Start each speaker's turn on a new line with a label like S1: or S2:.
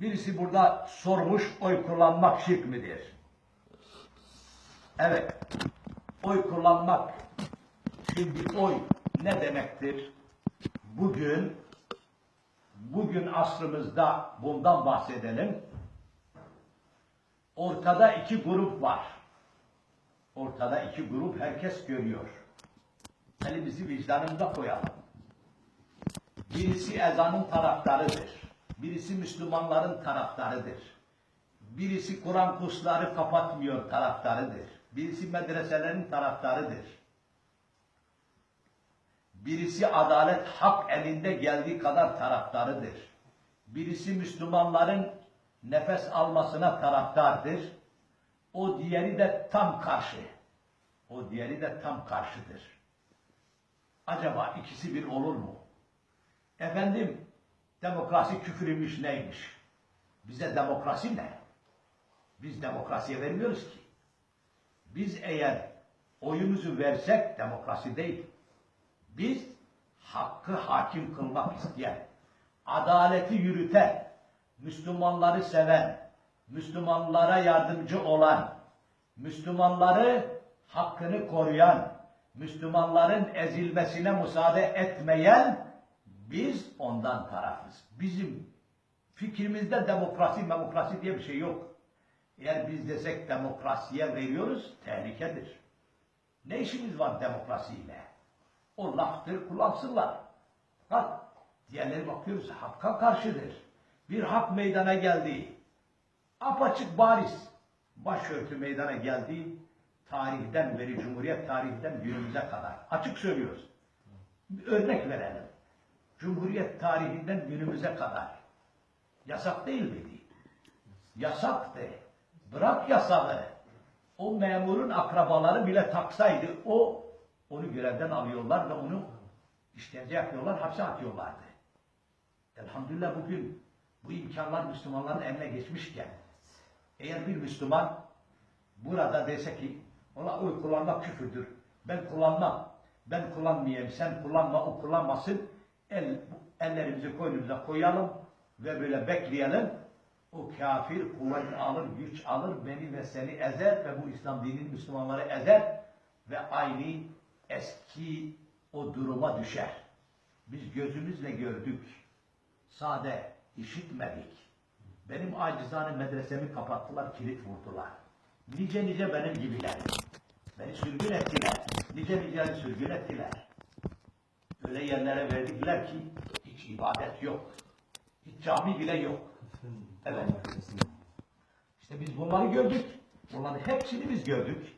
S1: Birisi burada sormuş oy kullanmak şirk midir? Evet. Oy kullanmak. Şimdi oy ne demektir? Bugün bugün asrımızda bundan bahsedelim. Ortada iki grup var. Ortada iki grup herkes görüyor. Elimizi vicdanımıza koyalım. Birisi ezanın taraftarıdır. Birisi Müslümanların taraftarıdır. Birisi Kur'an kursları kapatmıyor taraftarıdır. Birisi medreselerin taraftarıdır. Birisi adalet hak elinde geldiği kadar taraftarıdır. Birisi Müslümanların nefes almasına taraftardır. O diğeri de tam karşı. O diğeri de tam karşıdır. Acaba ikisi bir olur mu? Efendim, demokrasi küfürmüş neymiş? Bize demokrasi ne? Biz demokrasiye vermiyoruz ki. Biz eğer oyumuzu versek demokrasi değil. Biz hakkı hakim kılmak isteyen, adaleti yürüten, Müslümanları seven, Müslümanlara yardımcı olan, Müslümanları hakkını koruyan, Müslümanların ezilmesine müsaade etmeyen biz ondan tarafız. Bizim fikrimizde demokrasi, demokrasi diye bir şey yok. Eğer biz desek demokrasiye veriyoruz, tehlikedir. Ne işimiz var demokrasiyle? O laftır, kullansınlar. Bak, diğerleri bakıyoruz, hakka karşıdır. Bir hak meydana geldi. Apaçık bariz. Başörtü meydana geldi. Tarihten beri, Cumhuriyet tarihinden günümüze kadar. Açık söylüyoruz. Bir örnek verelim. Cumhuriyet tarihinden günümüze kadar. Yasak değil miydi? Yasaktı. Bırak yasağı. O memurun akrabaları bile taksaydı o onu görevden alıyorlar ve onu işkence yapıyorlar, hapse atıyorlardı. Elhamdülillah bugün bu imkanlar Müslümanların eline geçmişken eğer bir Müslüman burada dese ki ona oy kullanmak küfürdür. Ben kullanmam. Ben kullanmayayım. Sen kullanma. O kullanmasın. El, ellerimizi koynumuza koyalım ve böyle bekleyelim. O kafir kuvvet alır, güç alır, beni ve seni ezer ve bu İslam dininin Müslümanları ezer ve aynı eski o duruma düşer. Biz gözümüzle gördük. Sade işitmedik. Benim acizane medresemi kapattılar, kilit vurdular. Nice nice benim gibiler. Beni sürgün ettiler. Nice nice sürgün ettiler. Öyle yerlere verdikler ki hiç ibadet yok. Hiç cami bile yok. Evet. İşte biz bunları gördük. Bunların hepsini biz gördük.